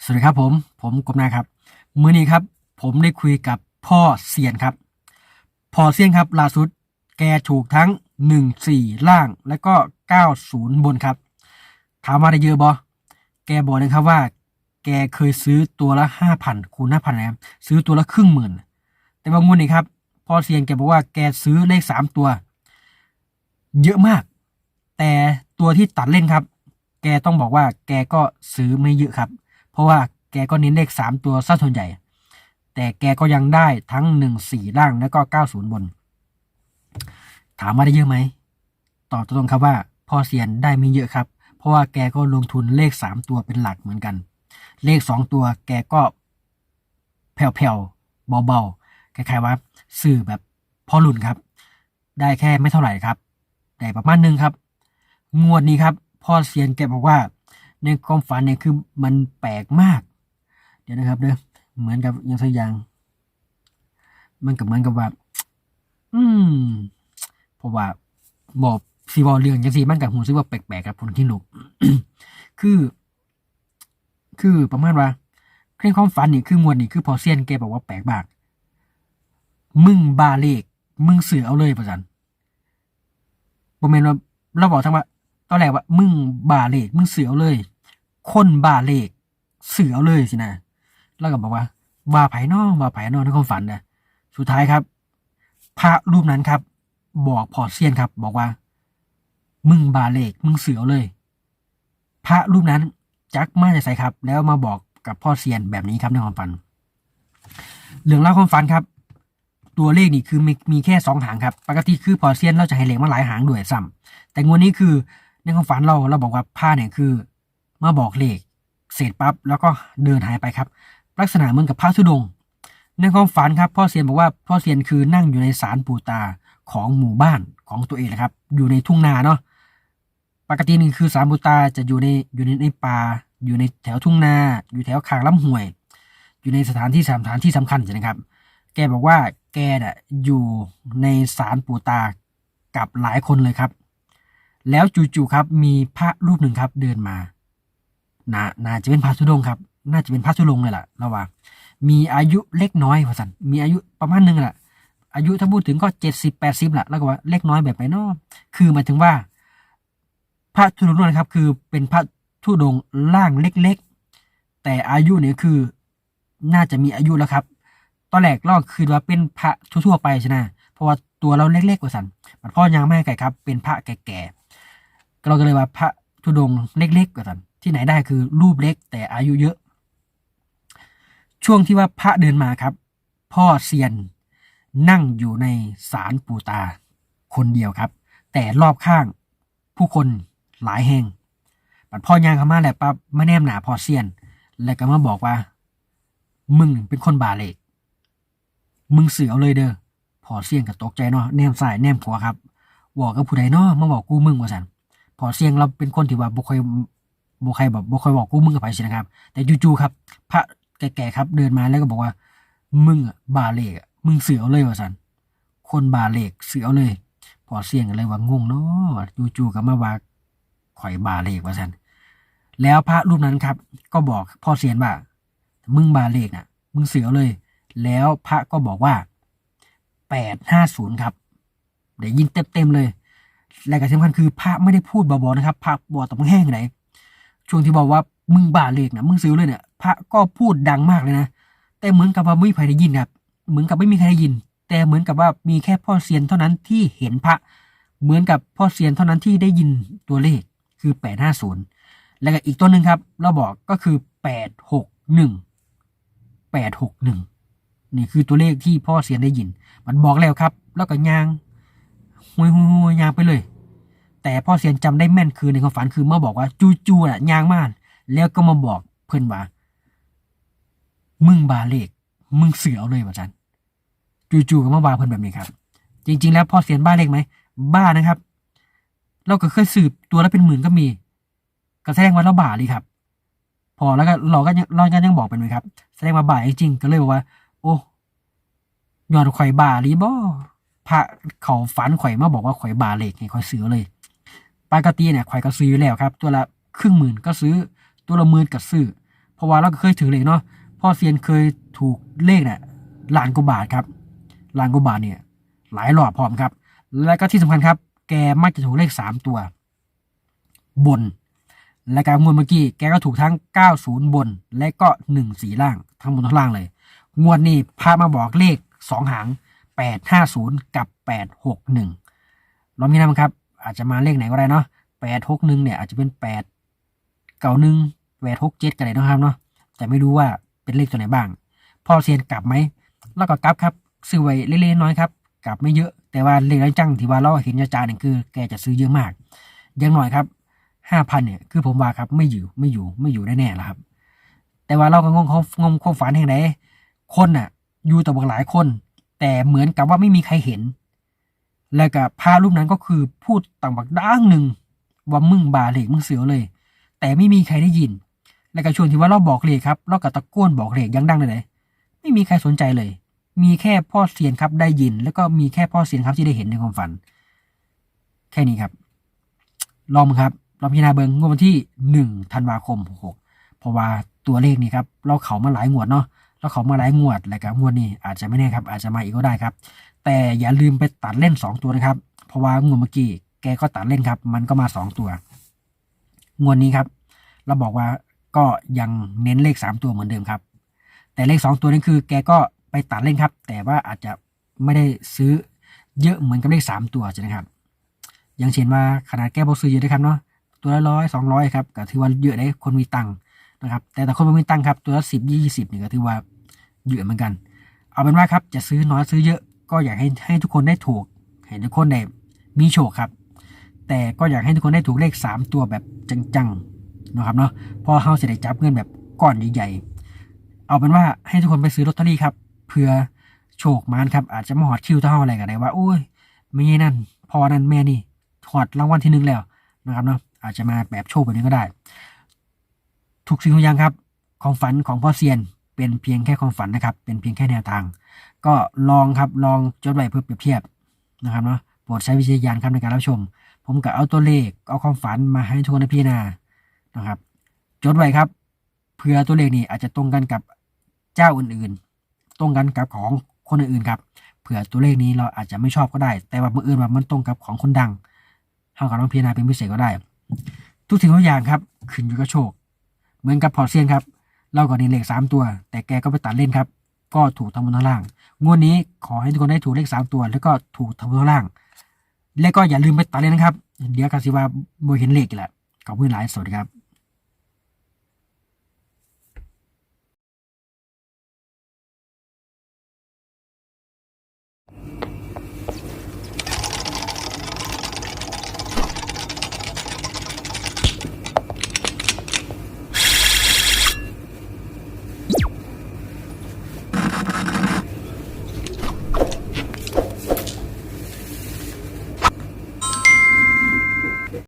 สวัสดีครับผม ผมกบนาครับ มื้อนี้ครับ ผมได้คุยกับพ่อเซียนครับ พ่อเซียนครับล่าสุดแกถูกทั้ง 1 4 ล่างและก็ 90 บนครับ ถามว่าได้เยอะบอแกบอกเลยครับว่า แกเคยซื้อตัวละ 5,000คูณ5,000นะครับซื้อตัวละครึ่งหมื่น แต่ว่างวดนี้ครับพ่อเซียนแกบอกว่าแกซื้อเลข 3 ตัว เยอะมาก แต่ตัวที่ตัดเล่นครับ แกต้องบอกว่าแกก็ซื้อไม่เยอะครับ เพราะว่าแกก็เน้นเลขสามตัวซะส่วนใหญ่ แต่แกก็ยังได้ทั้งหนึ่งสี่ล่างแล้วก็เก้าศูนย์บน ถามว่าได้เยอะไหม ตอบตรงๆครับว่าพ่อเซียนได้ไม่เยอะครับ เพราะว่าแกก็ลงทุนเลขสามตัวเป็นหลักเหมือนกัน เลขสองตัวแกก็แผ่วๆเบาๆคล้ายๆว่าสื่อแบบพอหลุนครับ ได้แค่ไม่เท่าไหร่ครับได้ประมาณนึงครับ งวดนี้ครับ พ่อเซียนแกบอกว่า ในความฝันเนี่ยคือมันแปลกมาก เดี๋ยวนะครับเด้อเหมือนกับอยังสักอย่าง มันกับเหมือนกับว่า อืมเพราะว่าบอกซีบอลเรื่องจังซี่มันกับหูซึกว่าแปลกๆครับผลที่หนุกคือ คือประมาณว่าในความฝันนี่คืองวดนี่คือพอเซียนแกบอกว่าแปลกมากมึงบาเลขมึงเสือเอาเลยประจันบ่แม่นว่าเราบอกทั้งว่าตอนแรกว่า มึงบาเลขมึงเสือเอาเลย คนบาเลขเสือเอาเลยสินะแล้วก็บอกว่าว่าไผ่นอว่าไผ่นอกในความฝันนะสุดท้ายครับ พระรูปนั้นครับ บอกพอเซียนครับ บอกว่า มึงบาเลขมึงเสือเอาเลย พระรูปนั้นจักมาจะใส่ครับ แล้วมาบอกกับพ่อเซียนแบบนี้ครับในความฝันเรื่องเล่าความฝันครับ ตัวเลขนี่คือมีมีแค่สองหางครับ ปกติคือพอเซียนเราจะให้เลขมาหลายหางด้วยซ้ำแต่งวดนี้คือในความฝันเราเราบอกว่าผ้าเนี่ยคือ มาบอกเลข เสร็จปั๊บแล้วก็เดินหายไปครับ ลักษณะเหมือนกับพระธุดงค์ในความฝันครับพ่อเซียนบอกว่าพ่อเซียนคือนั่งอยู่ในศาลปู่ตาของหมู่บ้านของตัวเองนะครับ อยู่ในทุ่งนาเนาะปกตินี่คือศาลปู่ตาจะอยู่ในอยู่ในในป่าอยู่ในแถวทุ่งนา อยู่แถวคางลำห้วย อยู่ในสถานที่สถานที่สำคัญใช่ไหมครับ แกบอกว่าแกน่ะอยู่ในศาลปู่ตากับหลายคนเลยครับ แล้วจู่ๆครับมีพระรูปหนึ่งครับเดินมา น่าน่าจะเป็นพระธุดงค์ครับ น่าจะเป็นพระธุดงค์เลยล่ะระหว่างมีอายุเล็กน้อยพอสันมีอายุประมาณหนึ่งแหละอายุถ้าพูดถึงก็เจ็ดสิบแปดสิบแหละแล้วก็ว่าเล็กน้อยแบบไหนเนาะคือหมายถึงว่า พระธุดงค์นะครับ คือเป็นพระธุดงค์ร่างเล็กๆ แต่อายุเนี่ยคือน่าจะมีอายุแล้วครับตอนแรกเราคือว่าเป็นพระทั่วๆไปใช่ไหมเพราะว่าตัวเราเล็กๆกว่าสันมันพ่อยังไม่ไก่ครับ เป็นพระแก่ๆเราก็เลยว่าพระธุดงเล็กๆกว่าสัน ที่ไหนได้คือรูปเล็กแต่อายุเยอะ ช่วงที่ว่าพระเดินมาครับ พ่อเซียนนั่งอยู่ในศาลปูตา คนเดียวครับ แต่รอบข้างผู้คนหลายแห่งปัดพ่อย่างเข้ามาแหละปั๊บมาแนมหนาพ่อเซียน แล้วก็มาบอกว่า มึงเป็นคนบาเลกมึงเสือเอาเลยเด้อพอเซียนก็ตกใจเนาะแนมซ้ายแนมขวาครับบอกกับผู้ใดเนาะมาบอกกูมึงว่าสันพอเซียนเราเป็นคนที่ว่าบ่ค่อย บ่ค่อยแบบบ่ค่อยบอกกูมึงกับไปสินะครับ แต่จู่ๆครับ พระแก่ๆครับ เดินมาแล้วก็บอกว่า มึงอะบาเลกมึงเสือเอาเลยว่าสันคนบาเลกเสือเอาเลย พอเซียนก็เลยว่างงเนาะจู่ๆก็มาว่าข่อยบาเลกว่าสันแล้วพระรูปนั้นครับ ก็บอกพ่อเซียนว่า มึงบาเลกน่ะ มึงเสือเอาเลย แล้วพระก็บอกว่าแปดห้าศูนย์ครับเดี๋ยวยินเต็มๆเลยและก็สำคัญคือพระไม่ได้พูดเบาๆนะครับ พระบอกตรงแห้งไหน ช่วงที่บอกว่ามึงบาเลกนะมึงซื้อเลยเนี่ยพระก็พูดดังมากเลยนะแต่เหมือนกับว่าไม่มีใครได้ยินครับเหมือนกับไม่มีใครได้ยิน แต่เหมือนกับว่ามีแค่พ่อเซียนเท่านั้นที่เห็นพระ เหมือนกับพ่อเซียนเท่านั้นที่ได้ยินตัวเลขคือแปดห้าศูนย์แล้วก็อีกตัวหนึ่งครับ เราบอกก็คือแปดหกหนึ่งแปดหกหนึ่งนี่คือตัวเลขที่พ่อเซียนได้ยิน มันบอกแล้วครับ แล้วก็ยางหวยหวยยางไปเลย แต่พ่อเซียนจำได้แม่นคือในความฝันคือเมื่อบอกว่า จูจูน่ะยางม่าน แล้วก็มาบอกเพื่อนว่า มึงบาเลขมึงเสือเอาเลยว่าจันจูๆก็มาบาเพื่อนแบบนี้ครับ จริง ๆ แล้วพ่อเซียนบ้าเลขไหมบ้านะครับ เราก็เคยสืบตัวแล้วเป็นหมื่นก็มีก็แสดงว่าเราบาเลยครับ พอแล้วก็เราก็ยังเราก็ยังบอกเป็นไหมครับ แสดงว่าบาจริงๆก็เลยบอกว่า โอ้ยอดข่อยบาหรือบ่พระเขาฝันข่อยมาบอกว่าข่อยบาเลขให้ข่อยซื้อเลย ปกติเนี่ยข่อยก็ซื้ออยู่แล้วครับ ตัวละครึ่งหมื่นก็ซื้อ ตัวละหมื่นก็ซื้อ เพราะว่าเราก็เคยถือเลขเนาะพ่อเซียนเคยถูกเลขเนี่ยล้านกว่าบาทครับล้านกว่าบาทเนี่ย หลายรอบพร้อมครับ และก็ที่สำคัญครับ แกมักจะถูกเลขสามตัว บน และการงวดเมื่อกี้แกก็ถูกทั้ง 90 บน และก็14ล่าง ทั้งบนทั้งล่างเลย งวดนี้พามาบอกเลข 2 หาง 850 กับ 861ลองมีนะครับ อาจจะมาเลขไหนก็ได้เนาะ861เนี่ยอาจจะเป็น8 91 867กันเลยนะครับเนาะแต่ไม่รู้ว่าเป็นเลขตัวไหนบ้าง พอเซียนกลับไหมแล้วก็กลับครับซื้อไว้เล็กๆน้อยครับกลับไม่เยอะแต่ว่าเลขร้อยจังที่ว่าเราเห็นจาๆเนี่ยคือ แกจะซื้อเยอะมากอยังหน่อยครับห้าพันเนี่ยคือผมว่าครับไม่อยู่ไม่อยู่ไม่อยู่แน่ๆแล้วครับ แต่ว่าเราก็งงเขางงความฝันแห่งไหนคนน่ะ อยู่แต่บอกหลายคน แต่เหมือนกับว่าไม่มีใครเห็น แล้วก็พารูปนั้นก็คือพูดต่างบักด้างหนึ่งว่ามึงบาเหล็กมึงเสือเลย แต่ไม่มีใครได้ยิน แล้วก็ช่วงที่ว่าเราบอกเลขครับเราก็ตะโกนบอกเลขยังดังเลยเลยไม่มีใครสนใจเลย มีแค่พ่อเซียนครับได้ยิน แล้วก็มีแค่พ่อเซียนครับที่ได้เห็นในความฝัน แค่นี้ครับ ลองมั้งครับลองพิจารณาเบิงงวดวันที่หนึ่งธันวาคมหกหกเพราะว่าตัวเลขนี่ครับ เราเขามาหลายงวดเนาะ เราเขามาหลายงวดแล้วก็งวดนี้อาจจะไม่แน่ครับอาจจะมาอีกก็ได้ครับ แต่อย่าลืมไปตัดเล่นสองตัวนะครับ เพราะว่างวดเมื่อกี้แกก็ตัดเล่นครับ มันก็มาสองตัว งวดนี้ครับ เราบอกว่าก็ยังเน้นเลขสามตัวเหมือนเดิมครับ แต่เลขสองตัวนี้คือ แกก็ไปตัดเล่นครับ แต่ว่าอาจจะไม่ได้ซื้อเยอะเหมือนกับเลขสามตัวใช่ไหมครับ อย่างเช่นว่าขนาดแกบอกซื้อเยอะนะครับเนาะตัวละร้อยสองร้อยครับก็ถือว่าเยอะได้คนมีตังค์นะครับ แต่แต่คนไม่มีตังค์ครับตัวละสิบยี่สิบนี่ก็ถือว่า เยอะเหมือนกัน เอาเป็นว่าครับจะซื้อน้อยซื้อเยอะก็อยากให้ให้ทุกคนได้ถูก ให้ทุกคนได้มีโชคครับ แต่ก็อยากให้ทุกคนได้ถูกเลขสามตัวแบบจังๆนะครับเนาะพอเฮาจะได้จับเงินแบบก้อนใหญ่ๆเอาเป็นว่าให้ทุกคนไปซื้อลอตเตอรี่ครับเพื่อโชคมานครับอาจจะมาหอดคิวเท่าอะไรกันได้ว่าโอ้ยไม่ใช่นั่น พอนั่นแม่นี่ถอดรางวัลที่หนึ่งแล้วนะครับเนาะอาจจะมาแบบโชคแบบนี้ก็ได้ ทุกสิ่งทุกอย่างครับความฝันของพ่อเซียน เป็นเพียงแค่ความฝันนะครับ เป็นเพียงแค่แนวทาง ก็ลองครับลองจดไว้เพื่อเปรียบเทียบนะครับเนาะโปรดใช้วิจารณญาณครับในการรับชม ผมก็เอาตัวเลขเอาความฝันมาให้ทุกคนได้พิจารณานะครับ จดไว้ครับเผื่อตัวเลขนี้อาจจะตรงกันกับเจ้าอื่นๆ ตรงกันกับของคนอื่นๆครับเผื่อตัวเลขนี้เราอาจจะไม่ชอบก็ได้ แต่ว่าเมื่ออื่นว่ามันตรงกับของคนดังเท่ากับต้องพิจารณาเป็นพิเศษก็ได้ ทุกสิ่งทุกอย่างครับขึ้นอยู่กับโชค เหมือนกับพอร์เซียนครับ เราก็เน้นเลขสามตัว แต่แกก็ไปตัดเล่นครับ ก็ถูกทั้งบนทั้งล่าง งวดนี้ขอให้ทุกคนได้ถูกเลขสามตัว แล้วก็ถูกทั้งบนทั้งล่าง และก็อย่าลืมไปตัดเล่นนะครับ เดี๋ยวกาสิว่าโบเห็นเลขอีกแหละขอบคุณหลายสวัสดีครับ